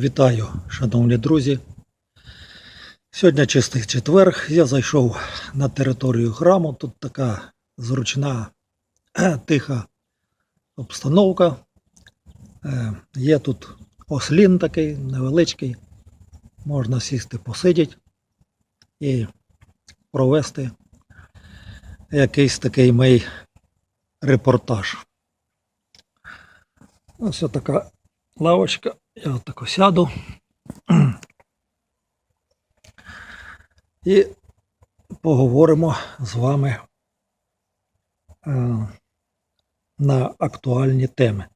Вітаю, шановні друзі. Сьогодні чистий четверг. Я зайшов на територію храму. Тут така зручна, тиха обстановка. Е, Є тут ослін такий невеличкий. Можна сісти, посидіти і провести якийсь такий мій репортаж. Ось така лавочка. Я отако сяду. І поговоримо з вами е, на актуальні теми.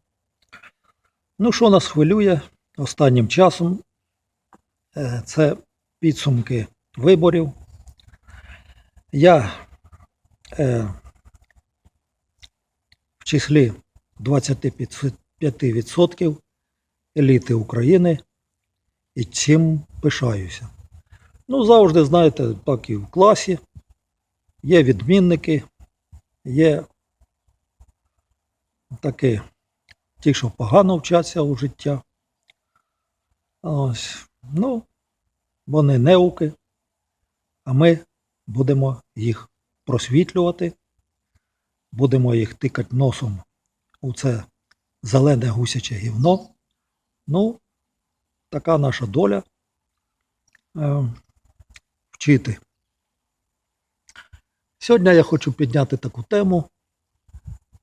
Ну, що нас хвилює останнім часом? Е, Це підсумки виборів. Я е, в числі 25% еліти України і цим пишаюся. Ну, завжди, знаєте, так і в класі. Є відмінники, є такі, ті, що погано вчаться у життя. Ось. Ну, вони неуки, а ми будемо їх просвітлювати, будемо їх тикати носом у це зелене гусяче гівно. Ну, така наша доля е, вчити. Сьогодні я хочу підняти таку тему,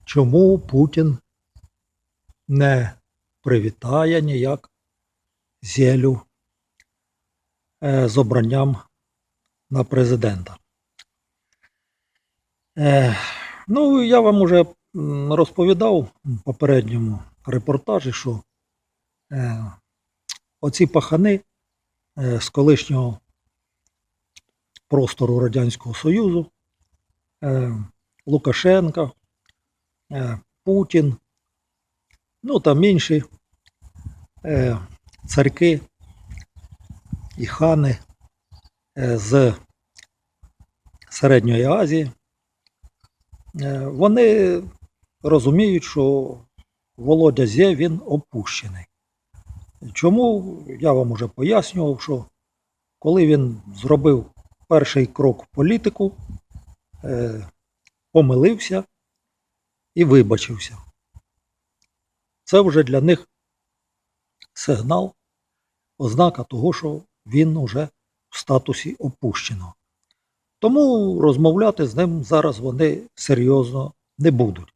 чому Путін не привітає ніяк зелю е, з обранням на президента. Е, ну, я вам уже розповідав в попередньому репортажі, що оці пахани е, з колишнього простору Радянського Союзу, е, Лукашенка, е, Путін, ну там інші е, царки і хани е, з Середньої Азії, е, вони розуміють, що Володя Зе він опущений. Чому я вам уже пояснював, що коли він зробив перший крок в політику, е, помилився і вибачився. Це вже для них сигнал, ознака того, що він уже в статусі опущеного. Тому розмовляти з ним зараз вони серйозно не будуть.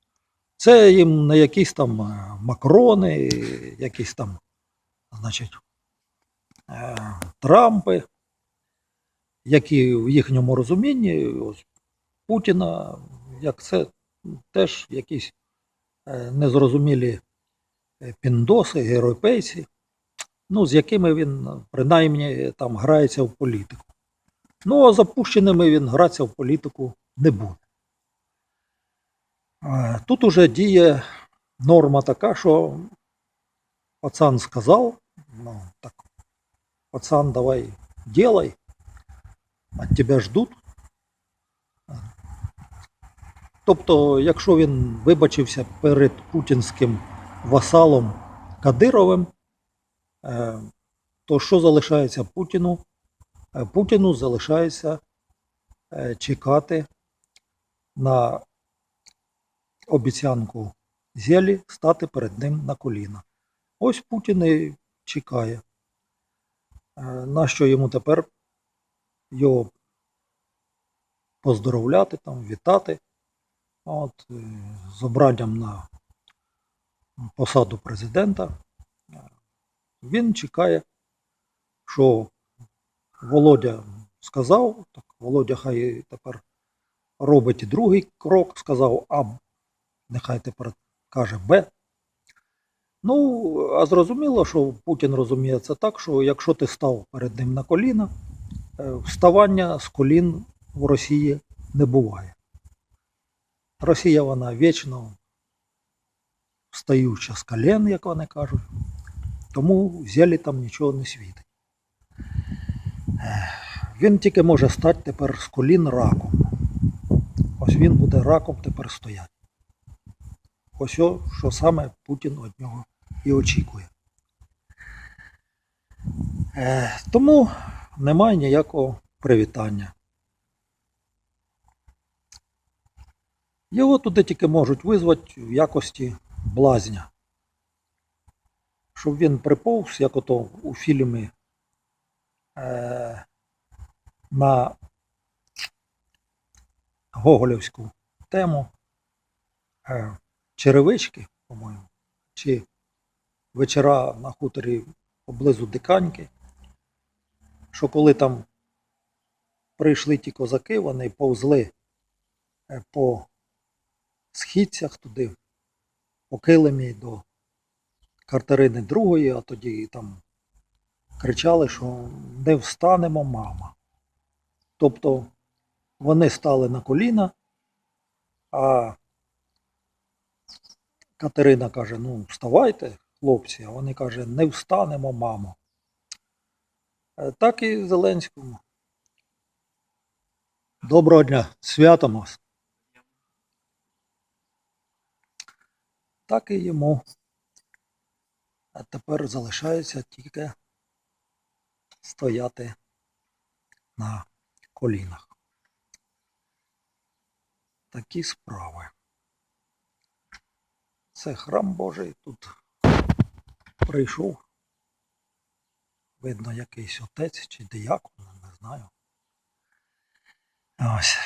Це їм не якісь там е, макрони, якісь там, значить, е, Трампи, які в їхньому розумінні ось, Путіна, як це теж якісь е, незрозумілі е, піндоси, європейці, ну, з якими він принаймні там грається в політику. Ну, а запущеними він гратися в політику не буде. Тут уже діє норма така, що пацан сказав, ну так, пацан, давай делай, от тебе ждуть. Тобто, якщо він вибачився перед путінським васалом Кадировим, е, то що залишається Путіну? Е, Путіну залишається е, чекати на обіцянку Зелі стати перед ним на коліна. Ось Путін і чекає. Е, Нащо йому тепер його поздоровляти, там, вітати от, е, з обранням на посаду президента. Е, Він чекає, що Володя сказав, так Володя хай тепер робить другий крок, сказав А, нехай тепер каже Б. Ну, а зрозуміло, що Путін розуміє це так, що якщо ти став перед ним на коліна, е, вставання з колін в Росії не буває. Росія вона вічно встаюча з колін, як вони кажуть, тому зелі там нічого не світить. Е, Він тільки може стати тепер з колін раком. Ось він буде раком тепер стояти. Ось що саме Путін від нього і очікує. Е, тому немає ніякого привітання. Його туди тільки можуть визвати в якості блазня. Щоб він приповз, як ото у фільмі е, на Гоголівську тему е, черевички, по-моєму, чи вечора на хуторі поблизу Диканьки, що коли там прийшли ті козаки, вони повзли е, по східцях туди, по килимі до Катерини Другої, а тоді там кричали, що не встанемо, мама. Тобто вони стали на коліна, а Катерина каже: ну, вставайте, хлопці, а вони каже, не встанемо, мамо. Е, Так і Зеленському. Доброго дня, святом вас. Так і йому. А тепер залишається тільки стояти на колінах. Такі справи. Це храм Божий тут прийшов. Видно, якийсь отець чи диякон, не знаю. Ось.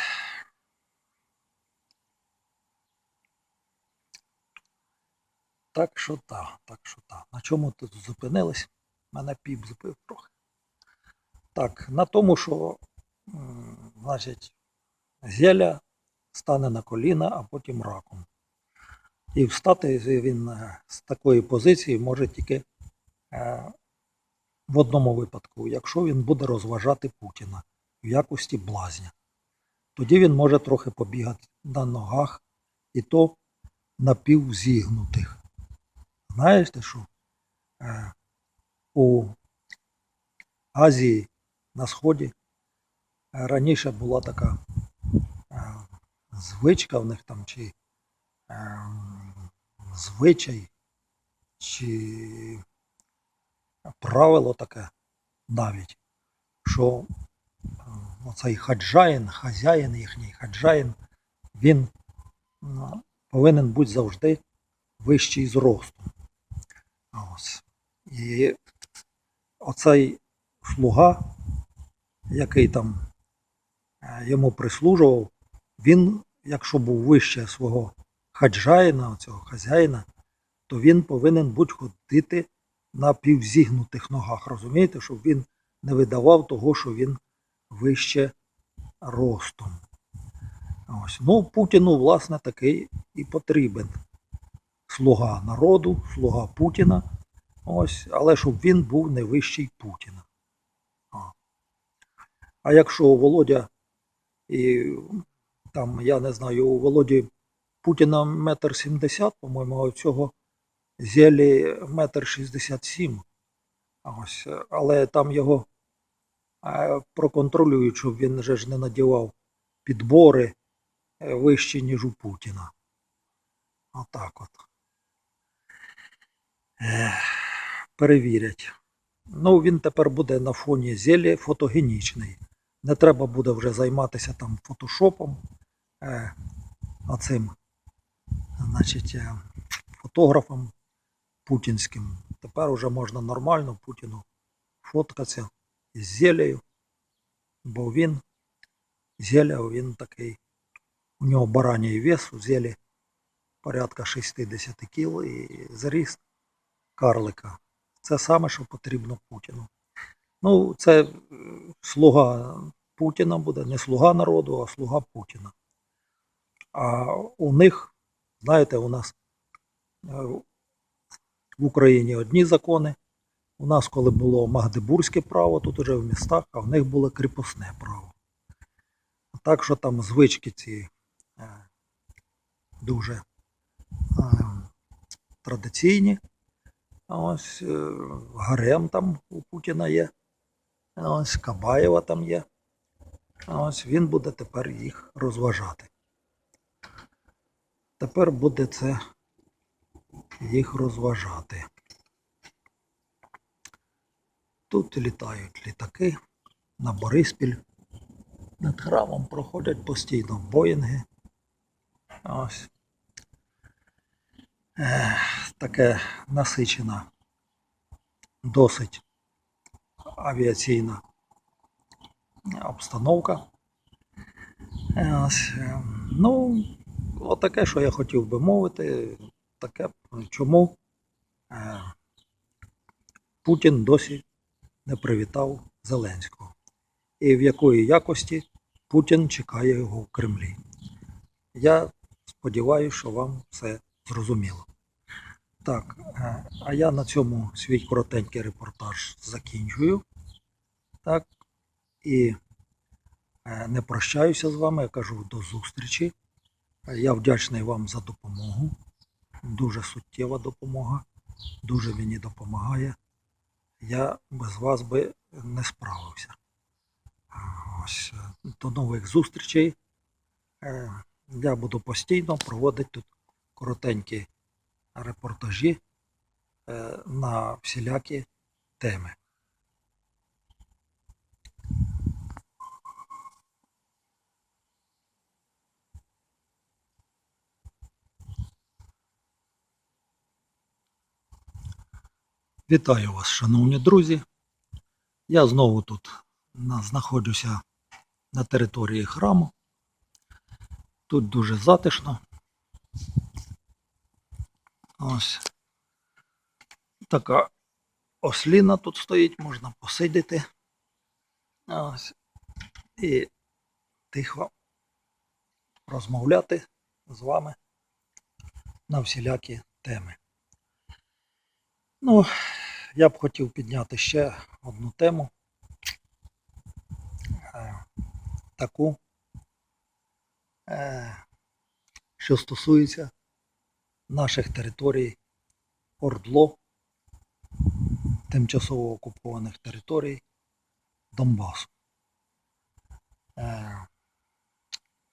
Так що так, так що так. На чому тут зупинились? Мене піп збив трохи. Так, на тому, що, значить, зілля стане на коліна, а потім раком. І встати він е, з такої позиції може тільки е, в одному випадку, якщо він буде розважати Путіна в якості блазня. Тоді він може трохи побігати на ногах, і то напівзігнутих. Знаєте, що е, у Азії на Сході раніше була така звичка в них там, чи е, звичай, чи правило таке навіть, що е, оцей хаджаїн, хазяїн їхній хаджаїн, він повинен бути завжди вищий зростом. Ось. І оцей слуга, який там е, йому прислужував, він, якщо був вище свого хаджаїна, цього хазяїна, то він повинен будь ходити на півзігнутих ногах. Розумієте, щоб він не видавав того, що він вище ростом. Ось. Ну, Путіну, власне, такий і потрібен слуга народу, слуга Путіна. Ось, але щоб він був не вищий Путіна. А, якщо Володя і там, я не знаю, у Володі Путіна метр сімдесят, по-моєму, а цього зелі метр шістдесят сім. Ось, але там його е, проконтролюють, щоб він же ж не надівав підбори е, вищі, ніж у Путіна. Отак от. Перевірять. Ну, він тепер буде на фоні зелі фотогенічний. Не треба буде вже займатися там фотошопом, е, оцим, значить, е, фотографом путінським. Тепер вже можна нормально Путіну фоткатися із зелею, бо він, зеля, він такий, у нього бараній вес у зелі порядка 60 кіл і зріст карлика. Це саме, що потрібно Путіну. Ну, це слуга Путіна буде, не слуга народу, а слуга Путіна. А у них, знаєте, у нас е, в Україні одні закони. У нас, коли було Магдебурзьке право, тут уже в містах, а в них було кріпосне право. Так що там звички ці е, дуже е, традиційні. Ось Гарем там у Путіна є. Ось Кабаєва там є. Ось він буде тепер їх розважати. Тепер буде це їх розважати. Тут літають літаки на Бориспіль. Над храмом проходять постійно Боїнги. Ось. Ех, таке насичена, досить авіаційна обстановка. Ось, е, ну, отаке, що я хотів би мовити, таке, чому е, Путін досі не привітав Зеленського. І в якої якості Путін чекає його в Кремлі. Я сподіваюся, що вам все зрозуміло. Так, е, а я на цьому свій коротенький репортаж закінчую. Так, і е, не прощаюся з вами, я кажу до зустрічі. Я вдячний вам за допомогу. Дуже суттєва допомога, дуже мені допомагає. Я без вас би не справився. Ось, е, до нових зустрічей. Е, Я буду постійно проводити тут коротенькі репортажі е, на всілякі теми. Вітаю вас, шановні друзі. Я знову тут знаходжуся на території храму. Тут дуже затишно. Ось така осліна тут стоїть, можна посидіти. Ось. І тихо розмовляти з вами на всілякі теми. Ну, я б хотів підняти ще одну тему. Е, таку, е, що стосується наших територій Ордло, тимчасово окупованих територій Донбасу. Е,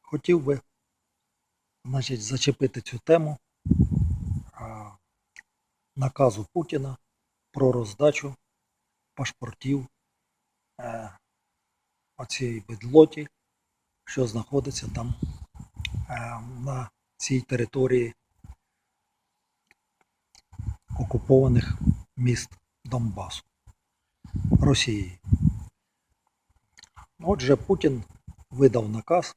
хотів би значить, зачепити цю тему наказу Путіна про роздачу пашпортів е, оцієї бедлоті, що знаходиться там е, на цій території окупованих міст Донбасу Росії. Отже, Путін видав наказ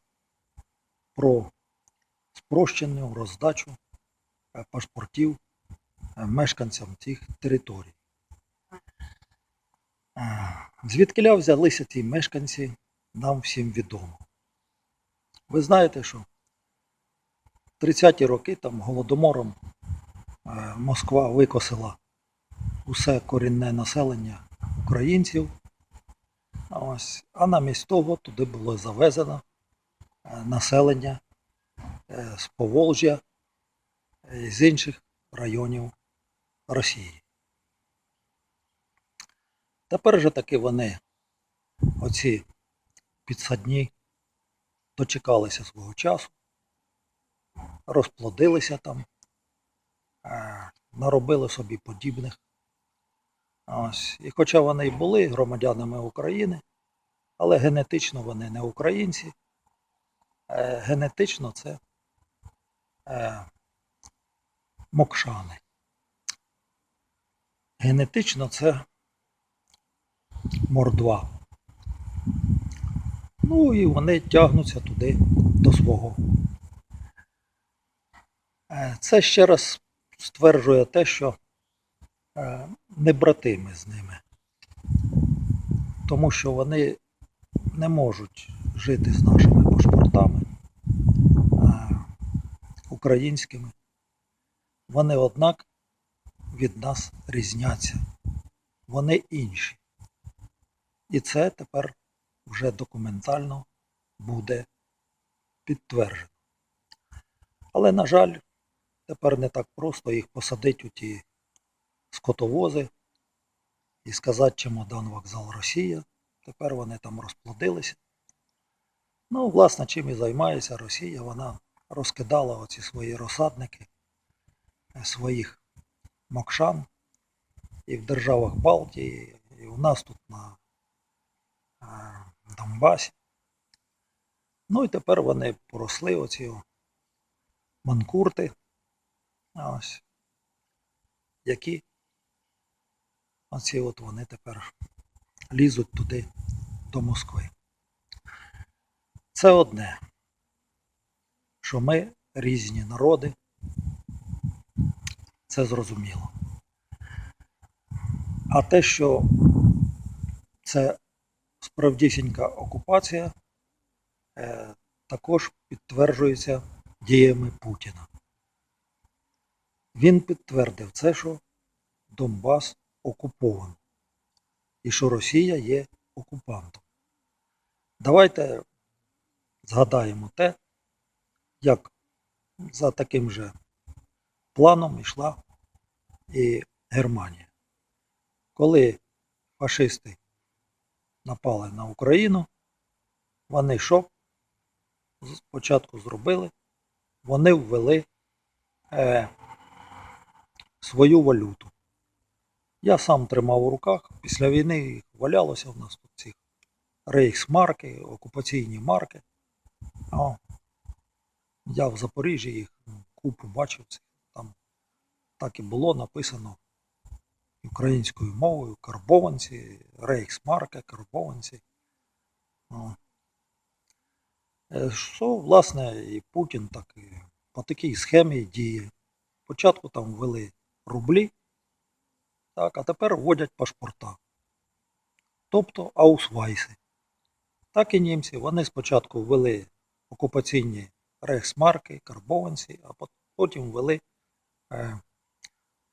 про спрощену роздачу е, пашпортів мешканцям цих територій. Звідкиля взялися ці мешканці, нам всім відомо. Ви знаєте, що в 30-ті роки там голодомором е, Москва викосила усе корінне населення українців. Ось, а намість того туди було завезено е, населення е, з Поволжя і з інших районів Росії. Тепер же таки вони, оці підсадні, дочекалися свого часу, розплодилися там, е, наробили собі подібних. Ось. І хоча вони й були громадянами України, але генетично вони не українці. Е, Генетично це е, мокшани. Генетично це мордва. Ну і вони тягнуться туди до свого. Е, Це ще раз стверджує те, що е, не брати ми з ними. Тому що вони не можуть жити з нашими паспортами е, українськими. Вони, однак, від нас різняться. Вони інші. І це тепер вже документально буде підтверджено. Але, на жаль, тепер не так просто їх посадити у ті скотовози і сказати чемодан вокзал Росія. Тепер вони там розплодилися. Ну, власне, чим і займається Росія, вона розкидала оці свої розсадники е, своїх мокшан і в державах Балтії, і у нас тут на Донбасі. Ну і тепер вони поросли оці манкурти, ось, які оці от вони тепер лізуть туди до Москви. Це одне, що ми різні народи, це зрозуміло. А те, що це справдісінька окупація, е, також підтверджується діями Путіна. Він підтвердив це, що Донбас окупований і що Росія є окупантом. Давайте згадаємо те, як за таким же планом йшла і Германія. Коли фашисти напали на Україну, вони що спочатку зробили? Вони ввели е, свою валюту. Я сам тримав у руках, після війни їх валялося в нас тут ці рейхсмарки, окупаційні марки. О, я в Запоріжжі їх ну, купу бачив, там так і було написано українською мовою, карбованці, рейхсмарка, карбованці. Е, Що, власне, і Путін так і по такій схемі діє. Спочатку там ввели рублі, так, а тепер вводять пашпорта. Тобто аусвайси. Так і німці. Вони спочатку ввели окупаційні рейхсмарки, карбованці, а потім ввели е,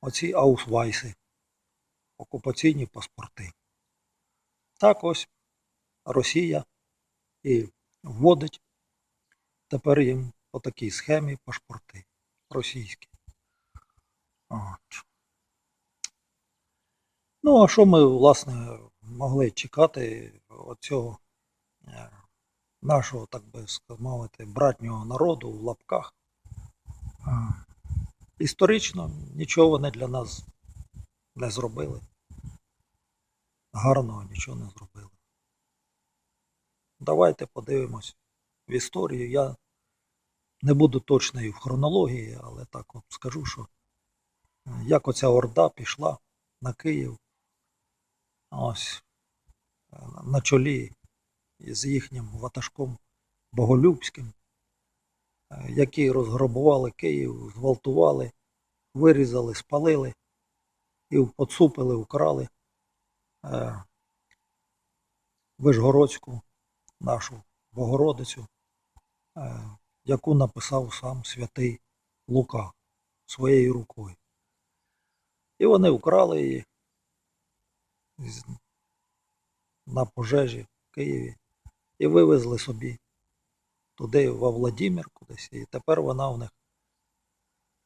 оці аусвайси, окупаційні паспорти. Так ось Росія і вводить тепер їм по такій схемі паспорти російські. От. Ну, а що ми, власне, могли чекати оцього е, нашого, так би мовити, братнього народу в лапках? Історично нічого вони для нас не зробили. Гарного нічого не зробили. Давайте подивимось в історію. Я не буду точною в хронології, але так от скажу, що е, як оця орда пішла на Київ, ось е, на чолі з їхнім ватажком Боголюбським, які розграбували Київ, зґвалтували, вирізали, спалили і поцупили, украли е, Вишгородську нашу Богородицю, е, яку написав сам святий Лука своєю рукою. І вони вкрали її на пожежі в Києві і вивезли собі туди, во Владимир кудись. І тепер вона в них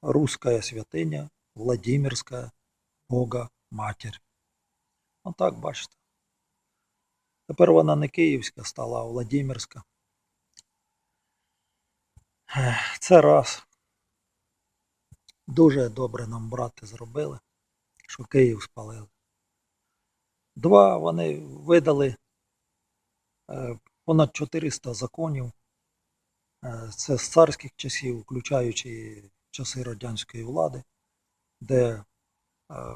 руська святиня, Владимирська Бога Матір. Отак, бачите. Тепер вона не київська стала, а Владимирська. Це раз. Дуже добре нам брати зробили, що Київ спалили. Два, вони видали е, понад 400 законів. Е, Це з царських часів, включаючи часи радянської влади, де е,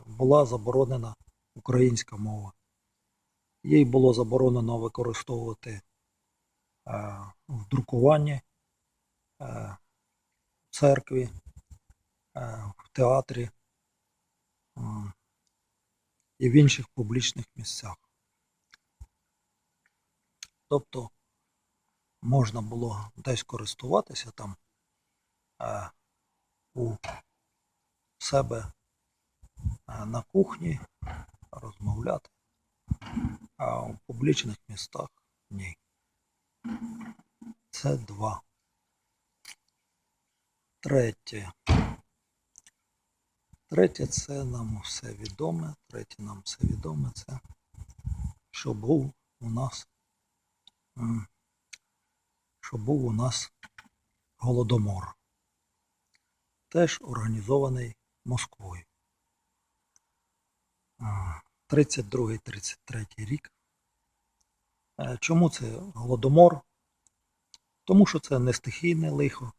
була заборонена українська мова. Їй було заборонено використовувати е, в друкуванні, в церкві, в театрі і в інших публічних місцях. Тобто можна було десь користуватися там е, у себе е, на кухні, розмовляти а у публічних містах ні. Це два. Третє. Третє це нам все відоме. Третє нам все відоме це, що був у нас, що був у нас голодомор. Теж організований Москвою. 32-33 рік. Е, Чому це голодомор? Тому що це не стихійне лихо,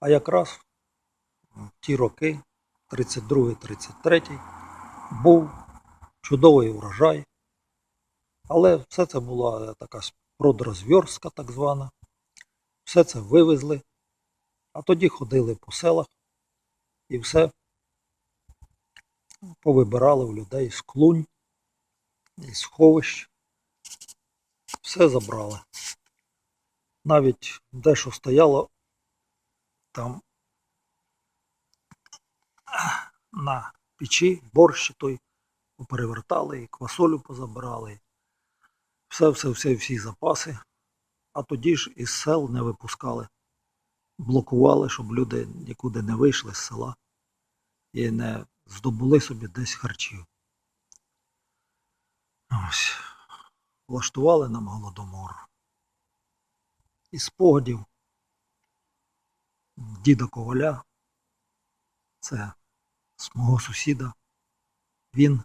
а якраз в ті роки, 32-33, був чудовий урожай. Але все це була така продрозв'язка так звана. Все це вивезли, а тоді ходили по селах і все повибирали в людей з клунь, із сховищ. Все забрали. Навіть дещо стояло там на печі, борщ той поперевертали, і квасолю позабирали. Все, все, все, всі запаси. А тоді ж із сел не випускали. Блокували, щоб люди нікуди не вийшли з села і не здобули собі десь харчів. Ось. Влаштували нам голодомор. Із спогадів діда Коваля, це з мого сусіда. Він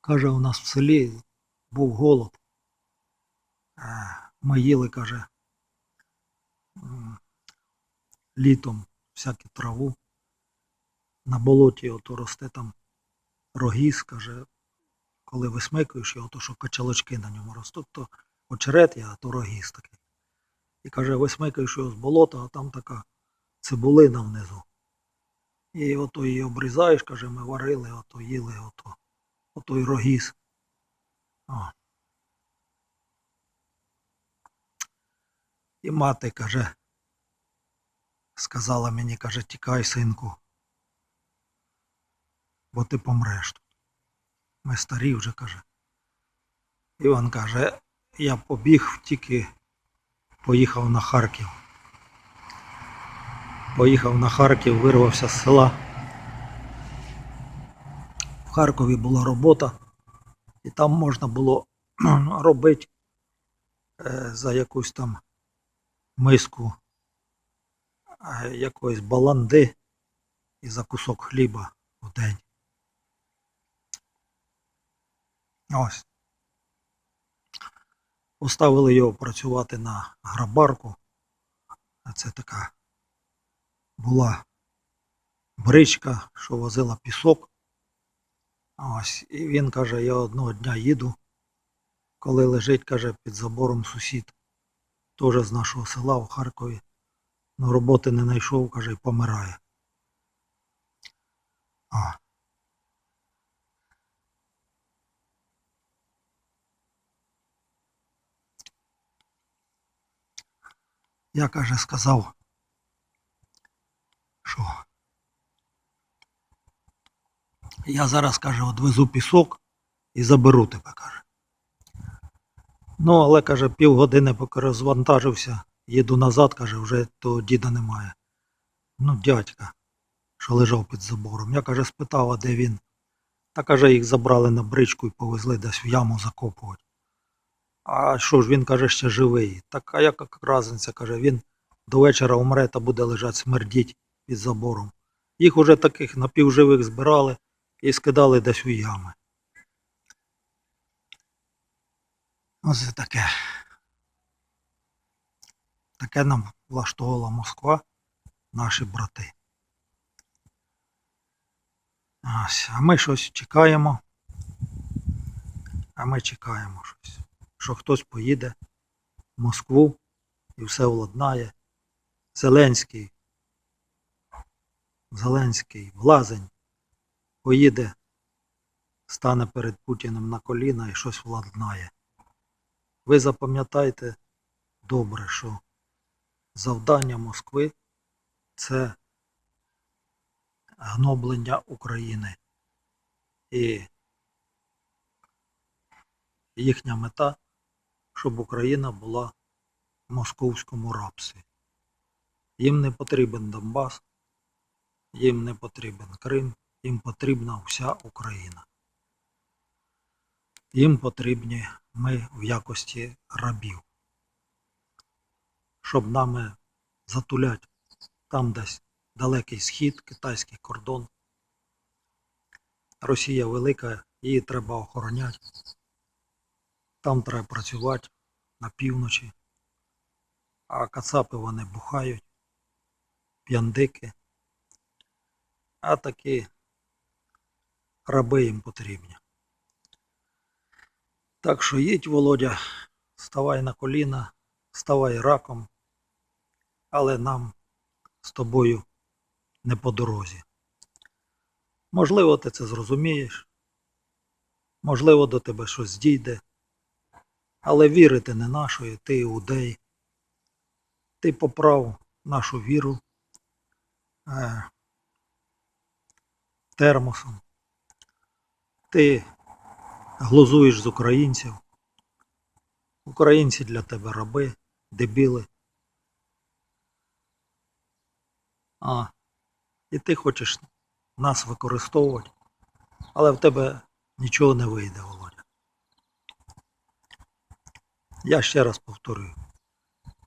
каже, у нас в селі був голод. Ми їли, каже, літом всяку траву. На болоті ото росте там рогіз, каже, коли висмикуєш його, то що качалочки на ньому ростуть, то очерет я, а то рогіз такий. І каже, висмикаєш його з болота, а там така цибулина внизу. І ото її обрізаєш, каже, ми варили, ото їли, ото, ото й рогіз. О. І мати каже, сказала мені, каже, тікай, синку, бо ти помреш тут. Ми старі вже, каже. Іван каже, я побіг, тільки поїхав на Харків. Поїхав на Харків, вирвався з села. В Харкові була робота, і там можна було робити е, за якусь там миску е, якоїсь баланди і за кусок хліба в день. Ось. Поставили його працювати на грабарку. А це така була бричка, що возила пісок. Ось. І він каже, я одного дня їду, коли лежить, каже, під забором сусід, теж з нашого села в Харкові. Ну, роботи не знайшов, каже, і помирає. А. Я, каже, сказав, що я зараз, каже, одвезу пісок і заберу тебе, каже. Ну, але, каже, півгодини, поки розвантажився, їду назад, каже, вже того діда немає. Ну, дядька, що лежав під забором. Я, каже, спитав, а де він. Та каже, їх забрали на бричку і повезли десь в яму закопувати. А що ж він каже, ще живий. Так а яка разниця, каже, він до вечора умре та буде лежати смердіть під забором. Їх уже таких напівживих збирали і скидали десь у ями. Ось таке. Таке нам влаштувала Москва, наші брати. Ось, а ми щось чекаємо. А ми чекаємо щось. Що хтось поїде в Москву і все владнає. Зеленський. Зеленський, Влазень поїде, стане перед Путіним на коліна і щось владнає. Ви запам'ятайте добре, що завдання Москви це гноблення України. І їхня мета, щоб Україна була в московському рабстві. Їм не потрібен Донбас, їм не потрібен Крим, їм потрібна вся Україна. Їм потрібні ми в якості рабів, щоб нами затулять там десь далекий схід, китайський кордон. Росія велика її треба охороняти. Там треба працювати на півночі. А кацапи вони бухають, п'яндики. А такі раби їм потрібні. Так що їдь, Володя, ставай на коліна, ставай раком, але нам з тобою не по дорозі. Можливо, ти це зрозумієш, можливо, до тебе щось дійде, але вірити не нашої, ти іудей, ти поправ нашу віру е, термосом, ти глузуєш з українців. Українці для тебе раби, дебіли. А, і ти хочеш нас використовувати, але в тебе нічого не вийде, Володя. Я ще раз повторюю.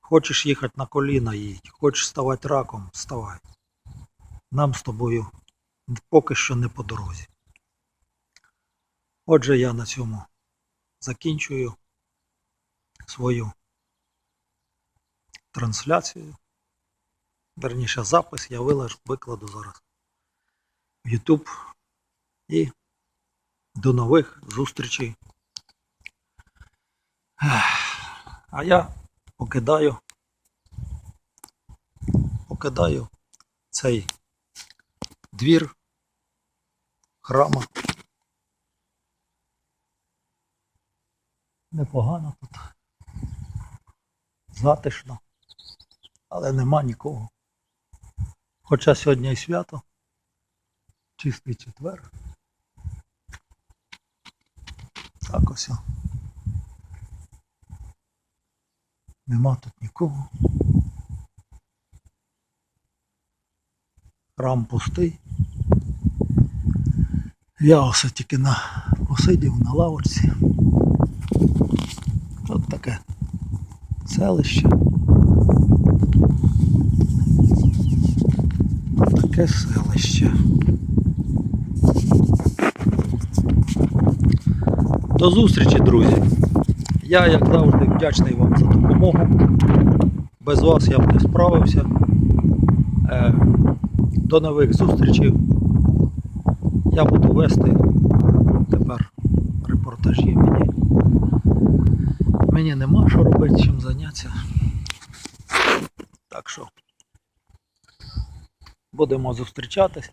Хочеш їхати на коліна їдь, хочеш ставати раком, ставай. Нам з тобою поки що не по дорозі. Отже, я на цьому закінчую свою трансляцію. Верніше запис я вилаж, викладу зараз в YouTube. І до нових зустрічей. А я покидаю, покидаю цей двір храма. Непогано тут. Затишно, але нема нікого. Хоча сьогодні і свято, чистий четвер. Так ось. Нема тут нікого. Храм пустий. Я ось тільки на посидів на лавочці. Тут таке селище. Таке селище. До зустрічі, друзі. Я, як завжди, вдячний вам за допомогу. Без вас я б не справився. Е, До нових зустрічей. Я буду вести тепер репортажі. Мені, мені нема що робити, чим зайнятися. Так що будемо зустрічатись.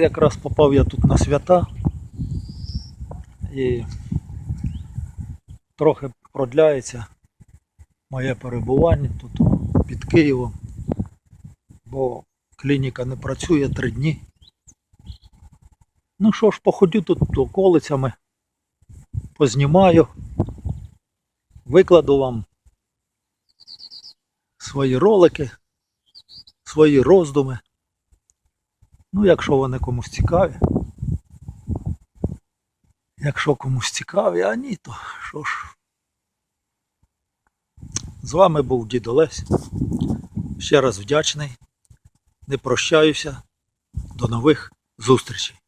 Якраз попав я тут на свята і трохи продляється моє перебування тут під Києвом, бо клініка не працює три дні. Ну що ж, походю тут околицями, познімаю, викладу вам свої ролики, свої роздуми. Ну, якщо вони комусь цікаві. Якщо комусь цікаві, а ні, то що ж. З вами був Дід Олесь. Ще раз вдячний. Не прощаюся. До нових зустрічей.